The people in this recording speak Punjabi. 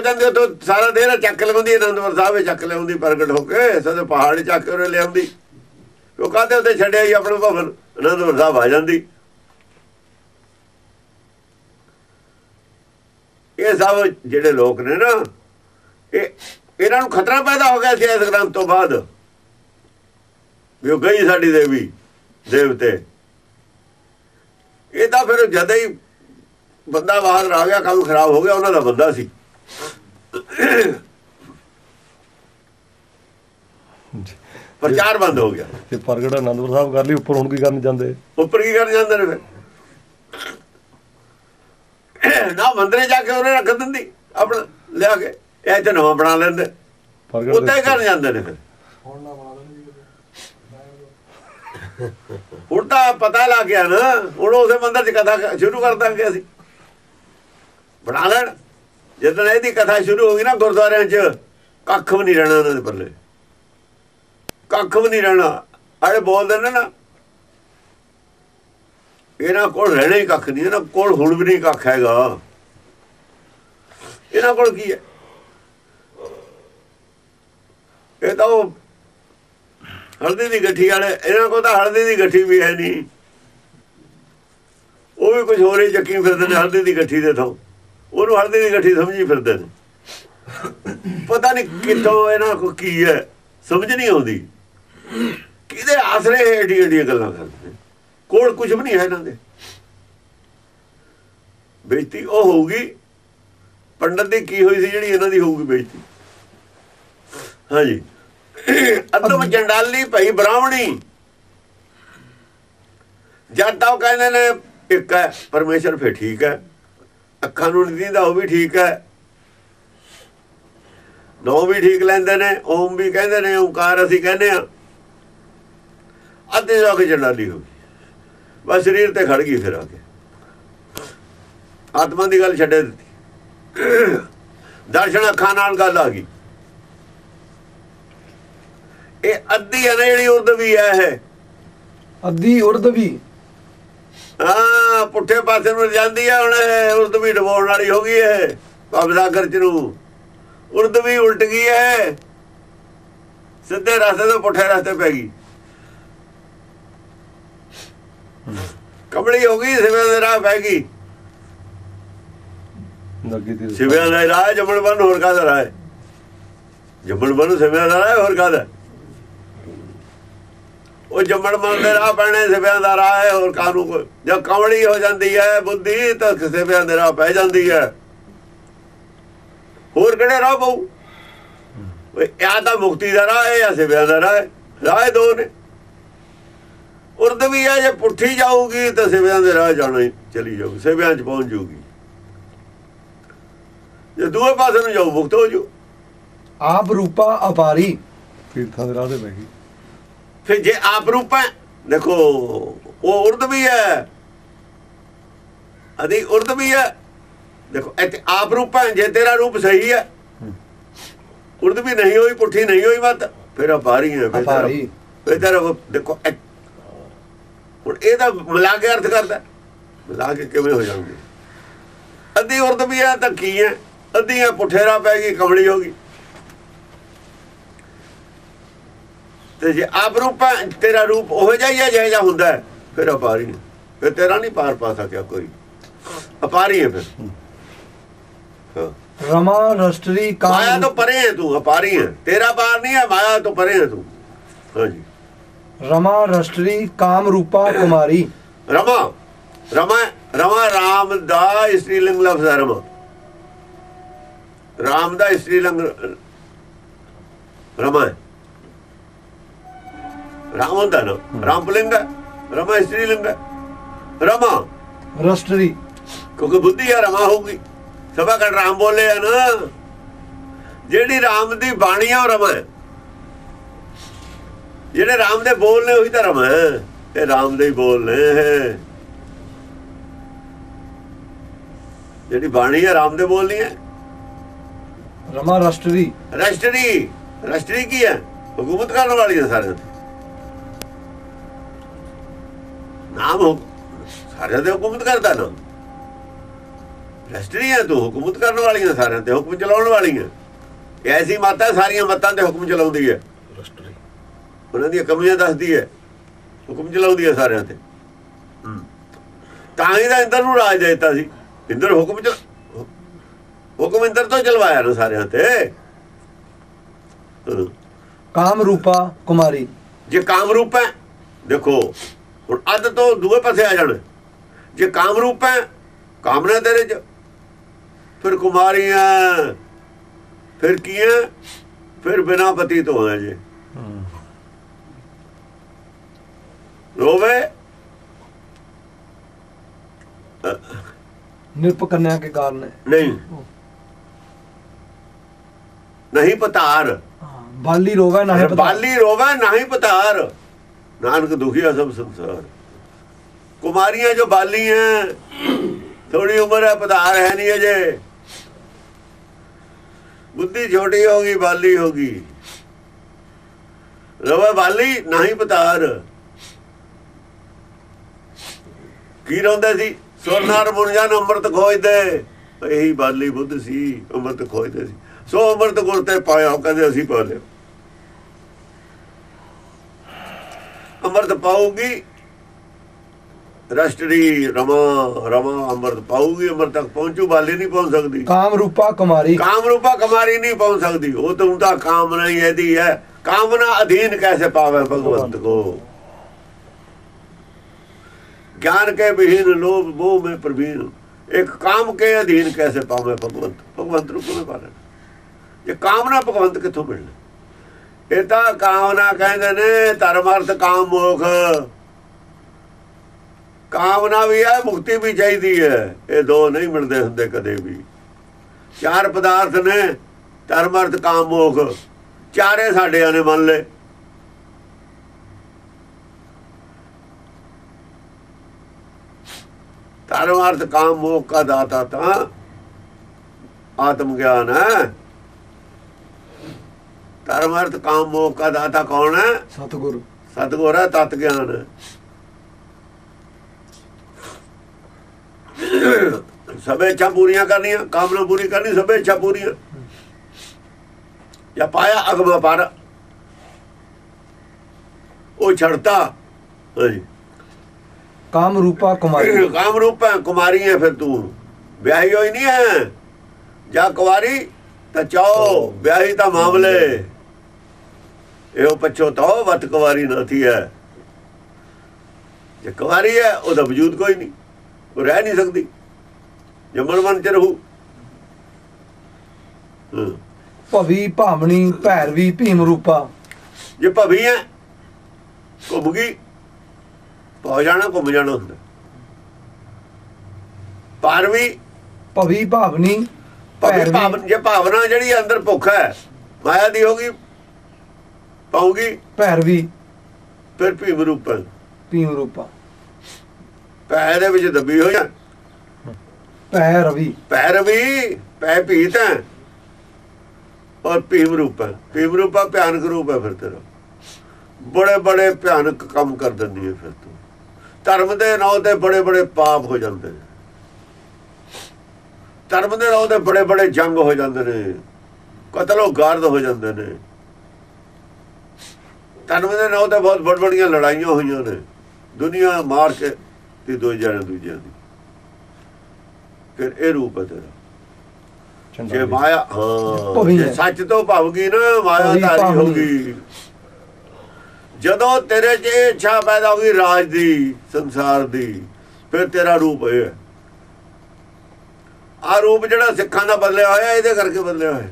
ਜਾਂਦੀ ਉਹ ਸਾਰਾ ਦੇਰ ਚੱਕ ਲਿਆਉਂਦੀ ਅਨੰਦਪੁਰ ਸਾਹਿਬ ਵਿੱਚ ਚੱਕ ਲਿਆਉਂਦੀ, ਪ੍ਰਗਟ ਹੋ ਕੇ ਸਦੇ ਪਹਾੜ ਚੱਕ ਕੇ ਲਿਆਉਂਦੀ। ਉਹ ਕਾਹਦੇ ਉੱਤੇ ਛੱਡਿਆ ਹੀ ਆਪਣਾ ਭਵਨ? ਅਨੰਦਪੁਰ ਸਾਹਿਬ ਆ ਜਾਂਦੀ। ਇਹ ਸਭ ਜਿਹੜੇ ਲੋਕ ਨੇ ਨਾ, ਇਹ ਇਹਨਾਂ ਨੂੰ ਖਤਰਾ ਪੈਦਾ ਹੋ ਗਿਆ ਸੀ ਇਸ ਗ੍ਰੰਥ ਤੋਂ ਬਾਅਦ। ਵੀ ਉਹ ਗਈ ਸਾਡੀ ਦੇਵੀ, ਦੇਵਤੇ। ਇਹ ਤਾਂ ਫਿਰ ਜਦ ਹੀ ਬੰਦਾ ਬਾਹਰ ਆ ਗਿਆ, ਕੰਮ ਖਰਾਬ ਹੋ ਗਿਆ, ਉਹਨਾਂ ਦਾ ਬੰਦਾ ਸੀ। ਪ੍ਰਚਾਰ ਬੰਦ ਹੋ ਗਿਆ। ਤੇ ਪ੍ਰਗਟ ਆਨੰਦਪੁਰ ਸਾਹਿਬ ਕਰ ਲਈ ਉੱਪਰ ਹੁਣ ਕੀ ਕਰਨ ਜਾਂਦੇ? ਉੱਪਰ ਕੀ ਕਰਨ ਜਾਂਦੇ ਨੇ ਫਿਰ? ਨਾ ਮੰਦਰੇ ਜਾ ਕੇ ਉਹਨੇ ਰੱਖ ਦਿੰਦੀ ਆਪਣਾ ਲਿਆ ਕੇ ਇਹ ਇੱਥੇ ਨਵਾਂ ਬਣਾ ਲੈਂਦੇ। ਪ੍ਰਗਟ ਉੱਤੇ ਹੀ ਕਰਨ ਜਾਂਦੇ ਨੇ ਫਿਰ। ਹੁਣ ਤਾਂ ਪਤਾ ਲੱਗ ਗਿਆ ਨਾ ਹੁਣ ਉਸੇ ਮੰਦਰ 'ਚ ਕਥਾ ਸ਼ੁਰੂ ਕਰ ਦਾਂਗੇ ਅਸੀਂ। ਬਣਾ ਲੈਣ। ਜਦੋਂ ਇਹਦੀ ਕਥਾ ਸ਼ੁਰੂ ਹੋ ਗਈ ਨਾ ਗੁਰਦੁਆਰਿਆਂ 'ਚ, ਕੱਖ ਵੀ ਨਹੀਂ ਰਹਿਣਾ ਉਹਨਾਂ ਦੇ ਪੱਲੇ। ਕੱਖ ਵੀ ਨਹੀਂ ਰਹਿਣਾ। ਆੜੇ ਬੋਲਦੇ ਨੇ ਨਾ। ਇਹਨਾਂ ਕੋਲ ਰਹਿਣਾ ਹੀ ਕੱਖ ਨਹੀਂ, ਇਹਨਾਂ ਕੋਲ ਹੁਣ ਵੀ ਨਹੀਂ ਕੱਖ ਹੈਗਾ। ਇਹਨਾਂ ਕੋਲ ਕੀ ਹੈ? ਇਹ ਤਾਂ ਉਹ ਹਲਦੀ ਦੀ ਗੱਠੀ ਵਾਲੇ, ਇਹਨਾਂ ਕੋਲ ਤਾਂ ਹਲਦੀ ਦੀ ਗੱਠੀ ਵੀ ਹੈ ਨਹੀਂ। ਉਹ ਵੀ ਕੁਝ ਹੋਰ ਹੀ ਚੱਕੀ ਫਿਰਦੇ ਨੇ ਹਲਦੀ ਦੀ ਗੱਠੀ ਦੇ ਤੋਂ ਉਹਨੂੰ ਹਲਦੀ ਦੀ ਗੱਠੀ ਸਮਝੀ ਫਿਰਦੇ ਨੇ। ਪਤਾ ਨਹੀਂ ਕਿੱਥੋਂ ਇਹਨਾਂ ਕੋ ਕੀ ਹੈ, ਸਮਝ ਨਹੀਂ ਆਉਂਦੀ। ਕਿਹਦੇ ਆਸਰੇ ਏਡੀ ਏਡੀਆਂ ਗੱਲਾਂ ਕਰਦੇ ਕੋਲ ਕੁਝ ਵੀ ਨਹੀਂ ਹੈ ਇਹਨਾਂ ਦੇ। ਬੇਇੱਜ਼ਤੀ ਉਹ ਹੋਊਗੀ, ਪੰਡਤ ਦੀ ਕੀ ਹੋਈ ਸੀ ਜਿਹੜੀ ਇਹਨਾਂ ਦੀ ਹੋਊਗੀ ਬੇਇੱਜ਼ਤੀ? ਹਾਂਜੀ। ਅਦਮ ਚੰਡਾਲੀ ਭਈ ਬ੍ਰਾਹਮਣੀ। ਜਦ ਤਾਂ ਉਹ ਕਹਿੰਦੇ ਨੇ, ਇੱਕ ਹੈ, ਪਰਮੇਸ਼ਰ ਫੇ ਠੀਕ ਹੈ। ਅੱਖਾਂ ਨੂੰ ਨਹੀਂ ਦਿੰਦਾ, ਉਹ ਵੀ ਠੀਕ ਹੈ। ਨੋ ਵੀ ਠੀਕ ਲੈਂਦੇ ਨੇ, ਓਮ ਵੀ ਕਹਿੰਦੇ ਨੇ, ਓੰਕਾਰ ਅਸੀਂ ਕਹਿੰਦੇ ਆ ਅੱਧੇ ਜਾ ਕੇ ਚੰਡਾਲੀ ਹੋ ਗਈ। ਬਸ ਸਰੀਰ ਤੇ ਖੜ ਗਈ ਫਿਰ ਆ ਕੇ। ਆਤਮਾ ਦੀ ਗੱਲ ਛੱਡੇ ਦਿੱਤੀ। ਦਰਸ਼ਨ ਅੱਖਾਂ ਨਾਲ ਗੱਲ ਆ ਗਈ। ਇਹ ਅੱਧੀ ਹੈ ਨਾ ਜਿਹੜੀ ਉਰਦਵੀ ਹੈ ਇਹ? ਅੱਧੀ ਉਰਦਵੀ ਹਾਂ ਪੁੱਠੇ ਪਾਸੇ ਨੂੰ ਜਾਂਦੀ ਹੈ ਹੁਣ ਇਹ ਉਰਦਵੀ ਡਬੋਣ ਵਾਲੀ ਹੋ ਗਈ ਹੈ ਬਾਬਸਾਗਰ ਚ ਨੂੰ। ਉਰਦਵੀ ਉਲਟ ਗਈ ਹੈ ਸਿੱਧੇ ਰਸਤੇ ਤੋਂ ਪੁੱਠੇ ਰਸਤੇ ਪੈ ਗਈ। ਕਮਲੀ ਹੋ ਗਈ ਸਿਵੇਂ ਦੇ ਰਾਹ ਪੈ ਗਈ। ਨੱਗੀ ਦੀ ਰਾਹ ਜੰਮਣ ਬਨ ਹੋਰ ਕਾਹਦਾ ਰਾਹ ਹੈ ਜੰਮਣ ਬਨ ਸਿਵਿਆਂ ਦਾ ਰਾਹ ਹੋਰ ਕਾਹਦਾ ਉਹ ਜੰਮਣ ਬਨ ਦੇ ਰਾਹ ਪੈਣੇ ਸਿਵਿਆਂ ਦਾ ਰਾਹ ਹੈ ਹੋਰ ਕਾਹਨੂੰ ਕੋਈ? ਜਦ ਕਮਲੀ ਹੋ ਜਾਂਦੀ ਹੈ ਬੁੱਧੀ ਤਾਂ ਸਿਵਿਆਂ ਦੇ ਰਾਹ ਪੈ ਜਾਂਦੀ ਹੈ। ਹੋਰ ਕਿਹੜੇ ਰਾਹ ਪਊ? ਓਏ ਇਹ ਤਾਂ ਮੁਕਤੀ ਦਾ ਰਾਹ ਹੈ ਜਾਂ ਸਿਵਿਆਂ ਦਾ ਰਾਹ ਹੈ। ਰਾਹ ਦੋ ਨੇ। ਉਰਦ ਵੀ ਆ ਜੇ ਪੁੱਠੀ ਜਾਊਗੀ ਤਾਂ ਸਿਵਿਆਂ ਦੇ ਰਾਹ ਜਾਣਾ ਹੀ ਚਲੀ ਜਾਊਗੀ ਸਿਵਿਆਂ 'ਚ ਪਹੁੰਚ ਜਾਊਗੀ। ਜੇ ਦੂਏ ਪਾਸੇ ਨੂੰ ਜਾਊ ਮੁਕਤ ਹੋ ਜੂ ਆਪ ਰੂਪਾ ਅਪਾਰੀ। ਤੀਰਥਾਂ ਦੇ ਰਾਹ ਤੇ ਬਹਿ ਗਈ। ਫਿਰ ਜੇ ਆਪ ਰੂਪ ਹੈ ਦੇਖੋ ਉਹ ਉਰਦ ਵੀ ਹੈ। ਅਦੀ ਉਰਦ ਵੀ ਹੈ। ਦੇਖੋ ਇੱਥੇ ਆਪ ਰੂਪ ਹੈ ਜੇ ਤੇਰਾ ਰੂਪ ਸਹੀ ਹੈ। ਉਰਦ ਵੀ ਨਹੀਂ ਹੋਈ ਪੁੱਠੀ ਨਹੀਂ ਹੋਈ ਮਤ ਫਿਰ ਅਪਾਰੀ ਹੈ ਫਿਰ ਤੇਰਾ- ਦੇਖੋ ਹੁਣ ਇਹਦਾ ਮਿਲਾ ਕੇ ਅਰਥ ਕਰਦਾ ਮਿਲਾ ਕੇ ਕਿਵੇਂ ਹੋ ਜਾਣਗੇ? ਅੱਧੀ ਉਰਦ ਵੀ ਹੈ ਤਾਂ ਕੀ ਹੈ? ਅੱਧੀ ਹੈ ਪੁੱਠੇਰਾ ਪੈ ਗਈ ਕਮਲੀ ਹੋ ਗਈ। ਤੇ ਜੇ ਆਪ ਰੂਪ ਤੇਰਾ ਰੂਪ ਉਹ ਜਿਹਾ ਹੀ ਹੈ ਜਿਹੋ ਜਿਹਾ ਹੁੰਦਾ ਫਿਰ ਅਪਾਰੀ ਹੈ। ਫਿਰ ਤੇਰਾ ਨਹੀਂ ਪਾਰ ਪਾ ਸਕਿਆ ਕੋਈ। ਅਪਾਰੀ ਹੈ ਫਿਰ। ਰਮਾ ਰਸ਼ਟਰੀ ਮਾਇਆ ਕਾਮ ਤੋਂ ਪਰੇ ਹੈ ਤੂੰ ਅਪਾਰੀ ਹੈ। ਤੇਰਾ ਪਾਰ ਨਹੀਂ ਹੈ ਮਾਇਆ ਤੋਂ ਪਰੇ ਹੈ ਤੂੰ। ਹਾਂਜੀ। ਰਮਾ ਰਸ਼ਟਰੀ ਕਾਮ ਰੂਪਾ ਕੁਮਾਰੀ। ਰਮਾ। ਰਮਾ ਰਮਾ ਰਾਮ ਦਾ ਇਸਤਰੀ ਲਿੰਗ ਲਫ਼ਜ਼ ਹੈ ਰਮਾ। ਰਾਮ ਦਾ ਇਸਤਰੀ ਲਿੰਗ ਰਮਾ ਹੈ। ਰਾਮ ਹੁੰਦਾ ਨਾ ਰਾਮ ਪੁਲਿੰਗ ਹੈ ਰਮਾ ਇਸਤਰੀ ਲਿੰਗ ਹੈ ਰਮਾ ਰਸ਼ਟਰੀ ਕਿਉਂਕਿ ਬੁੱਧੀ ਆ ਰਮਾ ਹੋਊਗੀ ਸਭਾ ਕਾ ਰਾਮ ਬੋਲੇ ਆ ਨਾ ਜਿਹੜੀ ਰਾਮ ਦੀ ਬਾਣੀ ਆ ਉਹ ਰਮਾ ਹੈ ਜਿਹੜੇ ਰਾਮ ਦੇ ਬੋਲ ਨੇ ਉਹੀ ਤਾਂ ਰਮਾ ਹੈ ਇਹ ਰਾਮ ਦੇ ਹੀ ਬੋਲ ਨੇ। ਜਿਹੜੀ ਬਾਣੀ ਹੈ ਰਾਮ ਦੇ ਬੋਲ ਨਹੀਂ ਹੈ ਰਮਾ ਰਸ਼ਟਰੀ ਰਸ਼ਟਰੀ ਰਸ਼ਟਰੀ ਕੀ ਹੈ ਹਕੂਮਤ ਕਰਨ ਵਾਲੀ ਹੈ ਸਾਰਿਆਂ ਦੀ ਨਾਮ ਸਾਰਿਆਂ ਦੇ ਹਕੂਮਤ ਕਰਦਾ ਨਾ ਰਸਟਰੀਆਂ ਤੂੰ ਹੁਕਮਤ ਕਰਨ ਵਾਲੀਆਂ ਸਾਰਿਆਂ ਤੇ ਹੁਕਮ ਚਲਾਉਣ ਵਾਲੀਆਂ ਐਸੀ ਮਾਤਾ ਸਾਰੀਆਂ ਮਤਾਂ ਤੇ ਹੁਕਮ ਚਲਾਉਂਦੀ ਹੈ ਰਸਟਰੀ ਉਹਨਾਂ ਦੀਆਂ ਕਮੀਆਂ ਦੱਸਦੀ ਹੈ ਹੁਕਮ ਚਲਾਉਂਦੀ ਹੈ ਸਾਰਿਆਂ ਤੇ ਹੂੰ। ਤਾਂ ਹੀ ਤਾਂ ਇੰਦਰ ਨੂੰ ਰਾਜ ਦੇ ਦਿੱਤਾ ਸੀ ਇੰਦਰ ਹੁਕਮ ਚ ਹੁਕਮ ਇੰਦਰ ਤੋਂ ਚਲਵਾਇਆ ਨਾ ਸਾਰਿਆਂ ਤੇ। ਕਾਮ ਰੂਪਾ ਕੁਮਾਰੀ ਜੇ ਕਾਮ ਰੂਪ ਹੈ ਦੇਖੋ ਹੁਣ ਅੱਧ ਤੋਂ ਦੂਏ ਪਾਸੇ ਆ ਜਾਣਾ। ਜੇ ਕਾਮ ਰੂਪ ਹੈ ਕਾਮਨਾ ਤੇਰੇ ਚ। ਫਿਰ ਕੁਮਾਰੀਆਂ ਫਿਰ ਕੀ ਹੈ ਫਿਰ ਬਿਨਾ ਪਤੀ ਤੋਂ ਹੈ ਜੇ। ਰੋਵੇ? ਨਿਰਪ ਕੰਨਿਆ ਕੇ ਕਾਰਨ ਹੈ ਨਹੀਂ। ਨਹੀਂ ਪਤਾਰ। ਬਾਲੀ ਰੋਵੇ ਨਾ ਹੈ ਬਾਲੀ ਰੋਵੇ ਨਹੀਂ ਪਤਾਰ। ਨਾਨਕ ਦੁਖੀਆ ਸਭ ਸੰਸਾਰ। ਕੁਮਾਰੀਆਂ ਜੋ ਬਾਲੀ ਹੈ ਥੋੜੀ ਉਮਰ ਹੈ ਪਤਾਰ ਹੈ ਨਹੀਂ ਅਜੇ। ਬੁੱਧੀ ਛੋਟੀ ਹੋ ਗਈ ਬਾਲੀ ਹੋ ਗਈ ਰਵਾ ਬਾਲੀ ਨਹੀਂ ਪਤਾਰ ਕੀ ਰੋਂਦੇ ਸੀ? ਸੋਨਾਰ ਮੁਰਜਾਨ ਅੰਮ੍ਰਿਤ ਖੋਜਦੇ। ਇਹੀ ਬਾਲੀ ਬੁੱਧ ਸੀ, ਅੰਮ੍ਰਿਤ ਖੋਜਦੇ ਸੀ। ਸੋ ਅੰਮ੍ਰਿਤ ਗੁਰ ਤੇ ਪਾਇਆ ਕਹਿੰਦੇ ਅਸੀਂ ਪਾ ਲਿਆ। ਅੰਮ੍ਰਿਤ ਪਾਉਗੀ ਰਸ਼ਟਰੀ ਰਮਾ ਰਮਾ ਅੰਮ੍ਰਿਤ ਪਾਉਗੀ ਅੰਮ੍ਰਿਤ ਤੱਕ ਪਹੁੰਚੂ ਬਾਲੇ ਨਹੀਂ ਪਹੁੰਚ ਸਕਦੀ। ਕਾਮ ਰੂਪਾ ਕੁਮਾਰੀ। ਕਾਮ ਰੂਪਾ ਕੁਮਾਰੀ ਨਹੀਂ ਪਹੁੰਚ ਸਕਦੀ। ਉਹ ਤਾਂ ਉਹਦਾ ਕਾਮਨਾ ਹੀ ਇਹਦੀ ਹੈ। ਕਾਮਨਾ ਅਧੀਨ ਕੈਸੇ ਪਾਵੇ ਭਗਵੰਤ ਕੋ? ਗਿਆਨ ਕੇ ਬਿਹੀਨ ਲੋਭ ਮੋਹ ਮੇ ਪ੍ਰਵੀਨ। ਇੱਕ ਕਾਮ ਕੇ ਅਧੀਨ ਕੈਸੇ ਪਾਵੇ ਭਗਵੰਤ? ਭਗਵੰਤ ਨੂੰ ਕੋਨੇ ਪਾਣਾ ਇਹ ਕਾਮਨਾ ਭਗਵੰਤ ਕਿੱਥੋਂ ਮਿਲਣਾ? ਇਹ ਤਾਂ ਕਾਮਨਾ ਕਹਿੰਦੇ ਨੇ, ਧਰਮ, ਅਰਥ, ਕਾਮ, ਮੋਖ। ਕਾਮਨਾ ਵੀ ਹੈ, ਮੁਕਤੀ ਵੀ ਚਾਹੀਦੀ ਹੈ। ਇਹ ਦੋ ਨਹੀਂ ਮਿਲਦੇ ਹੁੰਦੇ ਕਦੇ ਵੀ। ਚਾਰ ਪਦਾਰਥ ਨੇ, ਧਰਮ, ਅਰਥ, ਕਾਮ, ਮੋਖ। ਚਾਰੇ ਸਾਡਿਆਂ ਨੇ ਮੰਨ ਲਏ। ਧਰਮ, ਅਰਥ, ਕਾਮ, ਮੋਖ ਦਾ ਦਾਤਾ ਤਾਂ ਆਤਮ ਗਿਆਨ ਹੈ। ਧਰਮ ਅਰਥ ਕਾਮ ਮੋਖ ਦਾ ਦਾਤਾ ਕੌਣ ਹੈ? ਸਤਿਗੁਰ। ਸਤਿਗੁਰ ਹੈ ਤਤ ਗਿਆਨ। ਸਭੇ ਇੱਛਾ ਪੂਰੀਆਂ ਕਰਨੀਆਂ ਕਾਮਨਾ ਪੂਰੀ ਕਰਨੀ ਸਭੇ ਇੱਛਾ ਪੂਰੀਆਂ। ਜਾਂ ਪਾਇਆ ਅਗਮ ਪਰ। ਉਹ ਛੜਤਾ। ਕਾਮ ਰੂਪਾ ਕੁਮਾਰੀ। ਕਾਮ ਰੂਪ ਕੁਮਾਰੀ ਹੈ ਫਿਰ ਤੂੰ। ਵਿਆਹੀ ਹੋਈ ਨਹੀਂ ਹੈ। ਜਾਂ ਕੁਵਾਰੀ ਤਾਂ ਚਾਓ ਵਿਆਹੀ ਤਾਂ ਮਾਮਲੇ। ਇਹੋ ਪਛੋ ਤਾਂ ਵਤ ਕੁਵਾਰੀ ਨਾ ਥੀ ਹੈ। ਜੇ ਕੁਵਾਰੀ ਹੈ ਉਹਦਾ ਵਜੂਦ ਕੋਈ ਨਹੀਂ। ਉਹ ਰਹਿ ਨਹੀਂ ਸਕਦੀ। ਜੰਮਣ ਮਨ ਚ ਰਹੂ। ਭਵੀ ਭਾਮਣੀ ਭੈਰਵੀ ਭੀਮ ਰੂਪਾ। ਜੇ ਭਵੀ ਹੈ ਘੁੰਮ ਗਈ ਪਹੁ ਜਾਣਾ ਘੁੰਮ ਜਾਣਾ ਹੁੰਦਾ। ਪਾਰਵੀ। ਭਵੀ ਭਾਵਨੀ ਭਾਵਨ ਜੇ ਭਾਵਨਾ ਜਿਹੜੀ ਅੰਦਰ ਭੁੱਖ ਹੈ ਮਾਇਆ ਦੀ ਹੋਗੀ ਪਾਉਗੀ ਭੈਰਵੀ ਫਿਰ ਭੀਮ ਰੂਪ। ਭੀਮ ਰੂਪਾ ਪੈ ਦੇ ਵਿੱਚ ਦੱਬੀ ਹੋਈ ਹੈ ਭੈ ਰਵੀ ਪੈਰਵੀ ਪੈ ਭੀਤ ਹੈ। ਔਰ ਭੀਮ ਰੂਪ ਭੀਮ ਰੂਪਾ ਭਿਆਨਕ ਰੂਪ ਹੈ ਫਿਰ ਤੇਰਾ। ਬੜੇ ਬੜੇ ਭਿਆਨਕ ਕੰਮ ਕਰ ਦਿੰਦੀ ਹੈ ਫਿਰ ਤੂੰ। ਧਰਮ ਦੇ ਨਾਂ ਤੇ ਬੜੇ ਬੜੇ ਪਾਪ ਹੋ ਜਾਂਦੇ ਨੇ। ਧਰਮ ਦੇ ਨਾਂ ਤੇ ਬੜੇ ਬੜੇ ਜੰਗ ਹੋ ਜਾਂਦੇ ਨੇ। ਕਤਲੋ ਗਾਰਦ ਹੋ ਜਾਂਦੇ ਨੇ। ਧਰਮ ਦੇ ਨਾਂ ਤੇ ਬਹੁਤ ਵੱਡ ਵੱਡੀਆਂ ਲੜਾਈਆਂ ਹੋਈਆਂ ਨੇ। ਦੁਨੀਆ ਮਾਰ ਕੇ ਤੇ ਦੋ ਜਣੇ ਦੂਜਿਆਂ ਦੀ। ਫਿਰ ਇਹ ਰੂਪ ਹੈ ਤੇਰਾ। ਜੇ ਮਾਇਆ ਹਾਂ। ਸੱਚ ਤੋਂ ਭਵ ਗਈ ਨਾ ਮਾਇਆ ਧਾਰੀ ਹੋ ਭਾਵਨੀ। ਗਈ ਜਦੋਂ ਤੇਰੇ 'ਚ ਇਹ ਇੱਛਾ ਪੈਦਾ ਹੋ ਗਈ ਰਾਜ ਦੀ ਸੰਸਾਰ ਦੀ ਫਿਰ ਤੇਰਾ ਰੂਪ ਇਹ ਹੈ। ਆ ਰੂਪ ਜਿਹੜਾ ਸਿੱਖਾਂ ਦਾ ਬਦਲਿਆ ਹੋਇਆ ਇਹਦੇ ਕਰਕੇ ਬਦਲਿਆ ਹੋਇਆ।